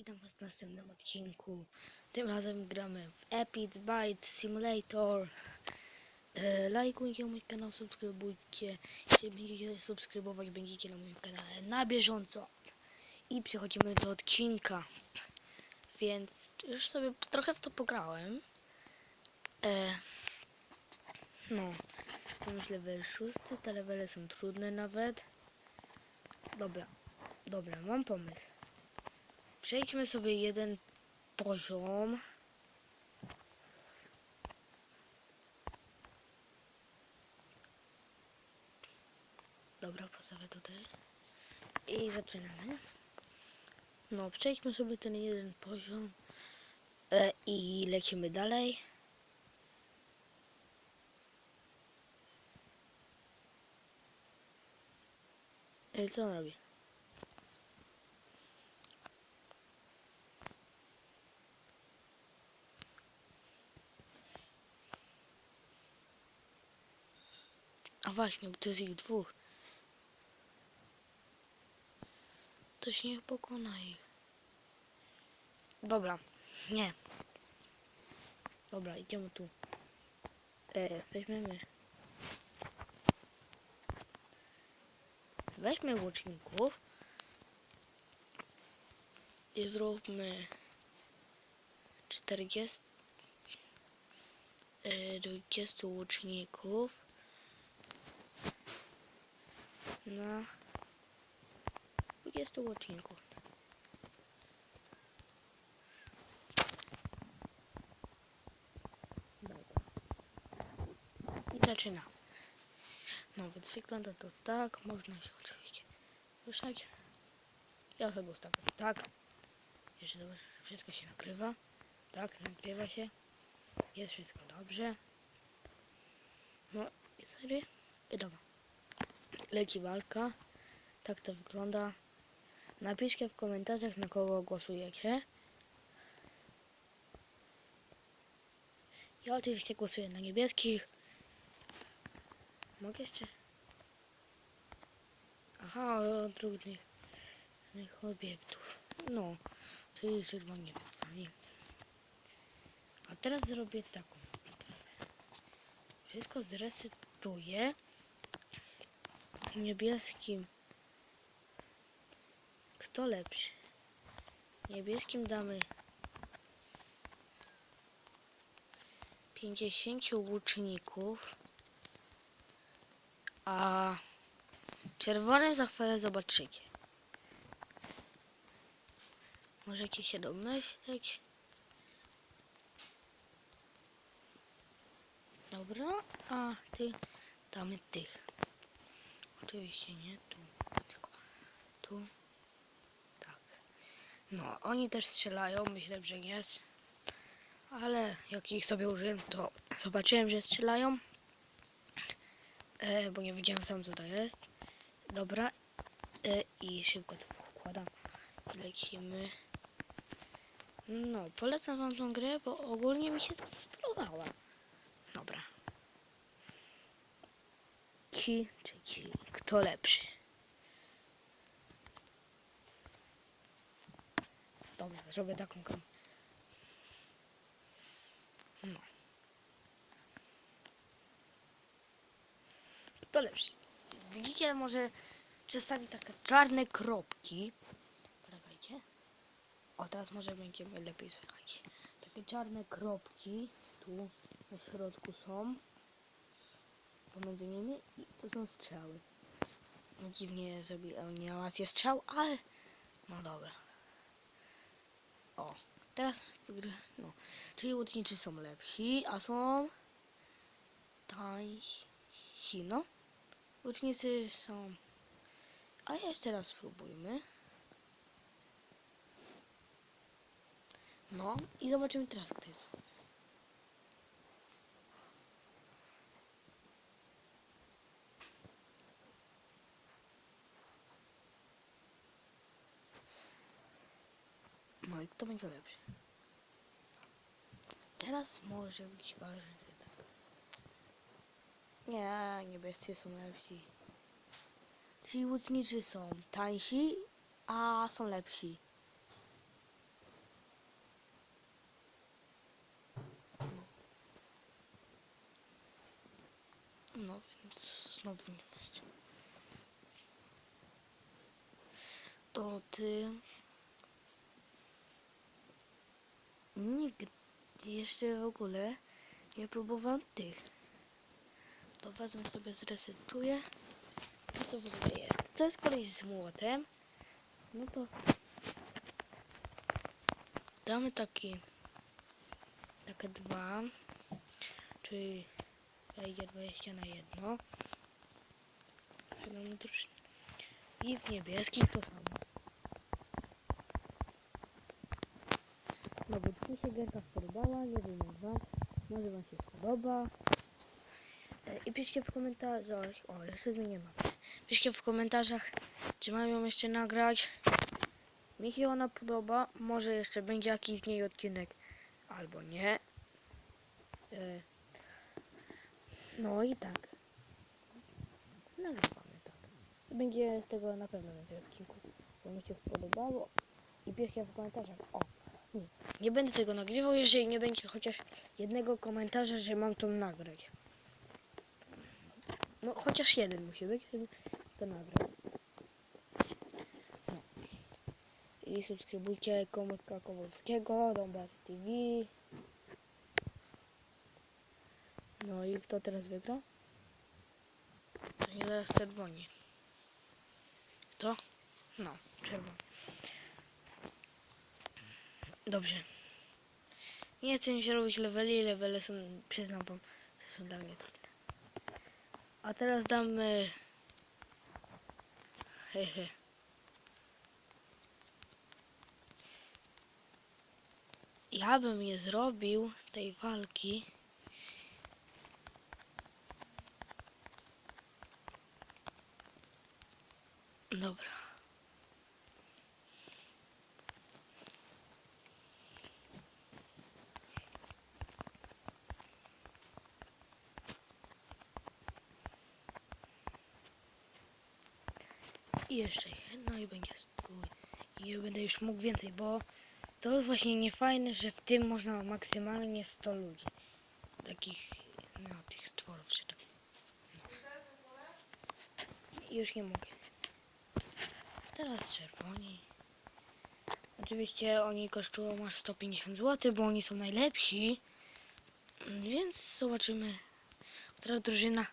Witam Was w następnym odcinku. Tym razem gramy w Epic Byte Simulator. E, lajkujcie mój kanał, subskrybujcie. Jeśli będziecie subskrybować, będziecie na moim kanale na bieżąco. I przechodzimy do odcinka. Więc już sobie trochę w to pograłem. E, no, to już level 6. Te levele są trudne nawet. Dobra, dobra, mam pomysł. Przejdźmy sobie jeden poziom. Dobra, postawię tutaj. I zaczynamy. No, przejdźmy sobie ten jeden poziom. E, I lecimy dalej. I co on robi? Właśnie, bo to jest ich dwóch. To się niech pokona ich. Dobra, nie. Dobra, idziemy tu. E, weźmiemy. Weźmy łuczników. I zróbmy 40 e, 20 łuczników na 20 odcinków. Dobra. I zaczynamy. No więc wygląda to tak, można się oczywiście ruszać. Ja sobie ustawię tak. Jeszcze że wszystko się nagrywa. Tak, nagrywa się. Jest wszystko dobrze. No i sery. I dobra leci walka. Tak to wygląda. Napiszcie w komentarzach na kogo głosujecie. Ja oczywiście głosuję na niebieskich. Mogę jeszcze? Aha, od drugich obiektów. No, czyli czerwoni wybrali. A teraz zrobię taką. Wszystko zresetuję niebieskim. Kto lepszy? Niebieskim damy 50 łuczników, a czerwonym za chwilę zobaczycie. Możecie się domyśleć. Dobra, a ty damy tych. Oczywiście nie tu, tylko tu. Tak. No, oni też strzelają, myślę, że nie. Ale jak ich sobie użyłem, to zobaczyłem, że strzelają. E, bo nie wiedziałem sam, co to jest. Dobra. E, I szybko to układam. I lecimy. No, polecam wam tą grę, bo ogólnie mi się spodobała. Dobra. Ci czy ci? Kto lepszy? Dobra, zrobię taką kam. No. Kto lepszy? Widzicie może czasami takie czarne kropki. Poczekajcie. O, teraz może będziemy lepiej słychać. Takie czarne kropki tu na środku są pomiędzy nimi i to są strzały. Dziwnie zrobi animację strzał, ale no dobra. O, teraz wygry... no, czyli łotniczy są lepsi, a są tańsi, no. Łucznicy są... A jeszcze raz spróbujmy. No i zobaczymy teraz, kto jest. dawaj, kto będzie lepsze. Teraz może być każdy. Tak. Nie, niebiescy są lepsi. Czyli łuczniczy są tańsi, a są lepsi. No, no więc znowu niebiescy. To ty... Nigdy jeszcze w ogóle nie próbowałem tych. To wezmę sobie, zresetuję. Co to w ogóle jest? To jest kolej z młotem. No to damy taki takie dwa, czyli wejdzie 20 na jedno. I w niebieskich to samo. No bo mi się gierka spodobała, nie wiem jak wam, może wam się spodoba. E, I piszcie w komentarzach, o jeszcze zmienię mapę. Piszcie w komentarzach, czy mam ją jeszcze nagrać. Mi się ona podoba, może jeszcze będzie jakiś w niej odcinek, albo nie. E, No i tak. Nagrywamy tak. Będzie z tego na pewno więcej odcinków, bo mi się spodobało. I piszcie w komentarzach, o, nie, nie będę tego nagrywał, jeżeli nie będzie chociaż jednego komentarza, że mam to nagrać. No, chociaż jeden musi być, żeby to nagrać. No. I subskrybujcie Komutka Kowalskiego, Dąber TV. No i kto teraz wygra? To nie zaraz czerwoni. Kto? No, czerwoni. Dobrze. Nie chcę mi się robić leveli, levele są, przyznam wam, że są dla mnie trudne. A teraz damy... Hehe. Ja bym je zrobił, tej walki. Dobra. I jeszcze jedno i będzie stój. I nie będę już mógł więcej, bo to jest właśnie niefajne, że w tym można maksymalnie 100 ludzi. Takich, no, tych stworów czy tam. No. Już nie mogę. Teraz czerwoni. Oczywiście oni kosztują aż 150 zł, bo oni są najlepsi. Więc zobaczymy, która drużyna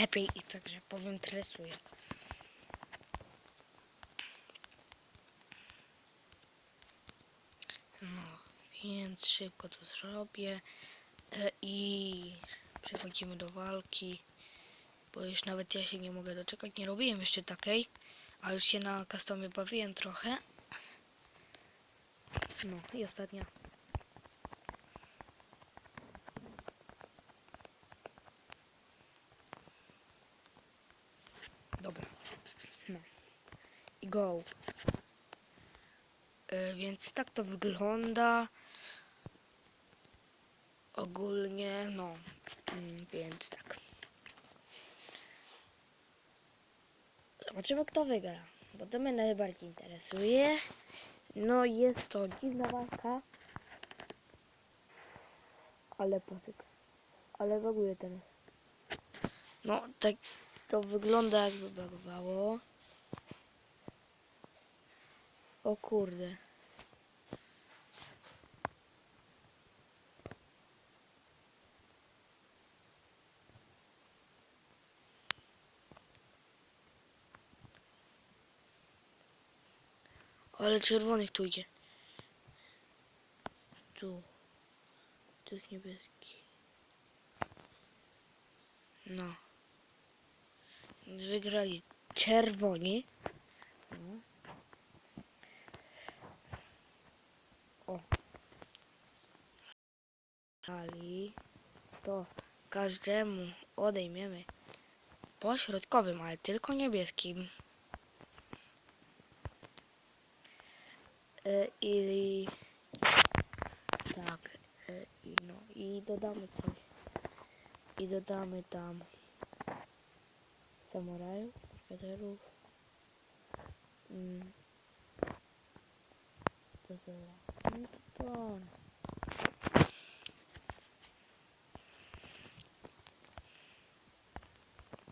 lepiej i także powiem tresuje. No, więc szybko to zrobię e, i przechodzimy do walki, bo już nawet ja się nie mogę doczekać, nie robiłem jeszcze takiej, a już się na customie bawiłem trochę. No i ostatnia. Dobra. No. I go. E, więc tak to wygląda. Ogólnie, no. Mm, Więc tak. Zobaczymy kto wygra. Bo to mnie najbardziej interesuje. No jest to dziwna walka. Ale posyk. Ale ogóle teraz. No tak to wygląda jakby bagowało. O kurde. Ale czerwonych tu idzie. Tu. Tu jest niebieski. No. Wygrali czerwoni. No. O. Ali. To każdemu odejmiemy po środkowym, ale tylko niebieskim. E, I tak. e, I no i dodamy coś. I dodamy tam samurajów, bohaterów. Mm. To to.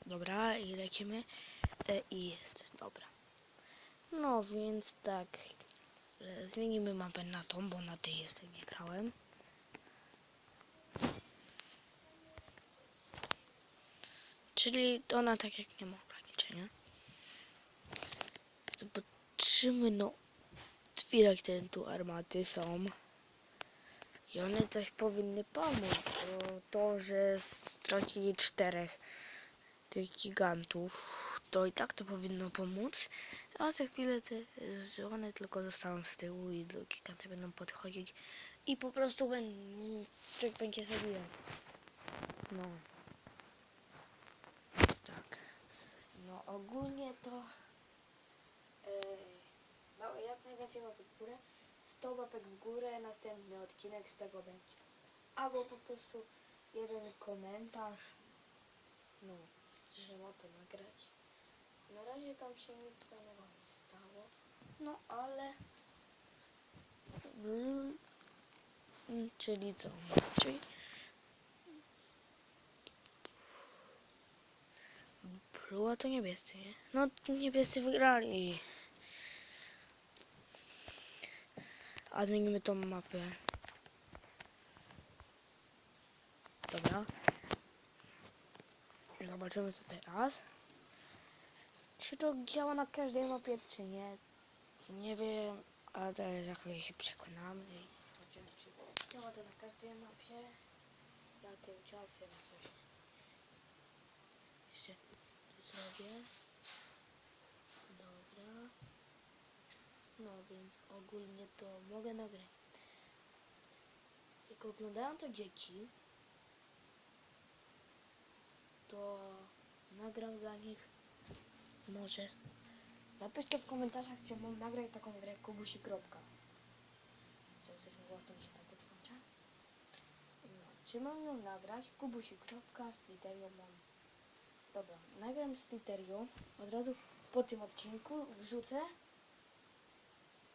Dobra, i lecimy. E, I jest, dobra. No więc tak. E, zmienimy mapę na tą, bo na tej jeszcze nie grałem. Czyli ona tak jak nie ma ograniczenia. Zobaczymy, no. Chwilek ten tu armaty są. I one coś powinny pomóc. Bo to, że stracili czterech tych gigantów, to i tak to powinno pomóc. A za chwilę te, one tylko zostaną z tyłu i do giganty będą podchodzić i po prostu będą, człowiek będzie zabijał. No. Tak. No ogólnie to no, łapek w górę. 100 łapek w górę, następny odcinek z tego będzie. Albo po prostu jeden komentarz. No, że ma to nagrać. Na razie tam się nic fajnego nie stało. No, ale... Mm, Czyli co? Czyli... Była to niebiescy, nie? No, niebiescy wygrali. A zmienimy tą mapę. Dobra. Zobaczymy co teraz. Czy to działa na każdej mapie, czy nie? Nie wiem, ale za chwilę się przekonamy i zobaczymy, czy działa to na każdej mapie. Ja tymczasem coś jeszcze zrobię. Dobra. No więc ogólnie to mogę nagrać. Jak oglądają to dzieci, to nagram dla nich może. Napiszcie w komentarzach, czy mam nagrać taką grę Kubusi. Kropka. Co coś mi się tam podłącza. No, czy mam ją nagrać? Kubusi. Kropka z literią mam. Dobra, nagram z literią. Od razu po tym odcinku wrzucę.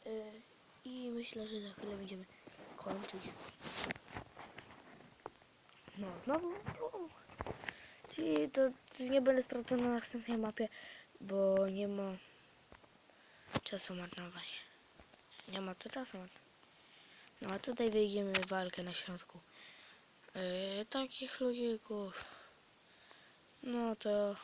Yy, I myślę, że za chwilę będziemy kończyć. No, znowu. Czyli to nie będę sprawdzał na następnej mapie, bo nie ma czasu marnowania. Nie ma tu czasu. No a tutaj wyjdziemy walkę na środku. Yy, takich ludzików. No to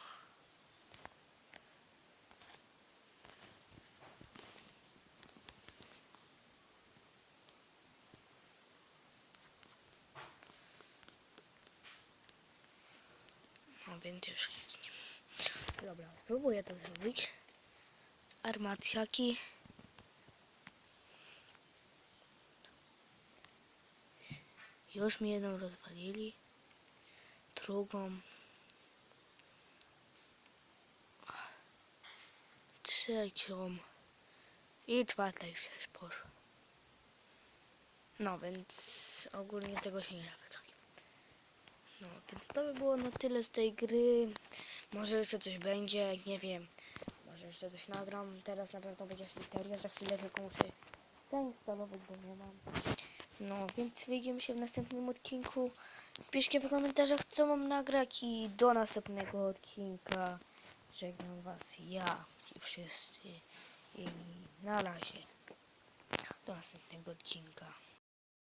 No więc już jest nie. Dobra, spróbuję to zrobić. Armacjaki. Już mi jedną rozwalili. Drugą. Trzecią. I czwarta już też poszła. No więc ogólnie tego się nie wygrać. No, więc to by było na tyle z tej gry. Może jeszcze coś będzie, nie wiem. Może jeszcze coś nagram. Teraz na pewno będzie Sliteria, za chwilę tylko muszę zainstalować, bo nie mam. No, więc widzimy się w następnym odcinku. Piszcie w komentarzach, co mam nagrać i do następnego odcinka. Żegnam was ja i wszyscy. I na razie. Do następnego odcinka.